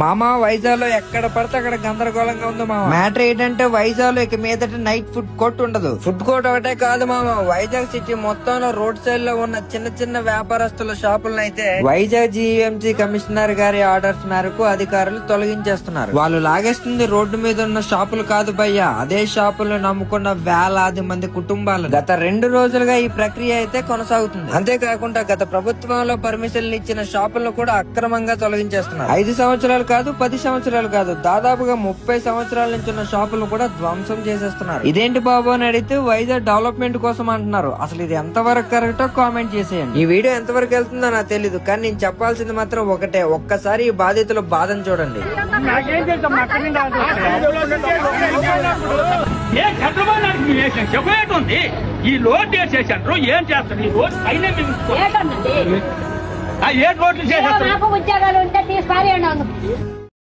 మామ వైజాగ్లో ఎక్కడ పడితే అక్కడ గందరగోళంగా ఉంది మామ. మ్యాటర్ ఏంటంటే వైజాగ్లో ఇక మీదట నైట్ ఫుడ్ కోర్ట్ ఉండదు. ఫుడ్ కోర్ట్ ఒకటే కాదు మామ. వైజాగ్ సిటీ మొత్తంలో రోడ్ సైడ్లో ఉన్న చిన్న చిన్న వ్యాపారస్తుల షాపులను అయితే వైజాగ్ జీఎంసీ కమిషనర్ గారి ఆర్డర్స్ మేరకు అధికారులు తొలగించేస్తున్నారు. వాళ్ళు లాగేస్తుంది రోడ్డు మీద ఉన్న షాపులు కాదు భయ్యా. అదే షాపులు నమ్ముకున్న వేలాది మంది కుటుంబాలు. గత రెండు రోజులుగా ఈ ప్రక్రియ అయితే కొనసాగుతుంది. అంతేకాకుండా గత ప్రభుత్వంలో పర్మిషన్లు ఇచ్చిన షాపులను కూడా అక్రమంగా తొలగించేస్తున్నారు. ఐదు సంవత్సరాలు కాదు పది సంవత్సరాలు కాదు. దాదాపుగా ముప్పై సంవత్సరాల నుంచి ఉన్న షాపులను కూడా ధ్వంసం చేసేస్తున్నారు. ఇదేంటి బాబు అని అడిగితే వైజాగ్ డెవలప్మెంట్ కోసం అంటున్నారు. అసలు ఇది ఎంతవరకు కరెక్టో కామెంట్ చేసేయండి. ఈ వీడియో ఎంతవరకు వెళ్తుందో నాకు తెలీదు కానీ నేను చెప్పాల్సింది మాత్రం ఒకటే. ఒక్కసారి ఈ బాధితుల బాధను చూడండి. ఏ చెప్పేటుంది. ఈ లోడ్ చేసేసారు ఏం చేస్తారు? ఈ పైన ఏ రోడ్లు చేసేస్తారు? ఉద్యోగాలు ఉంటే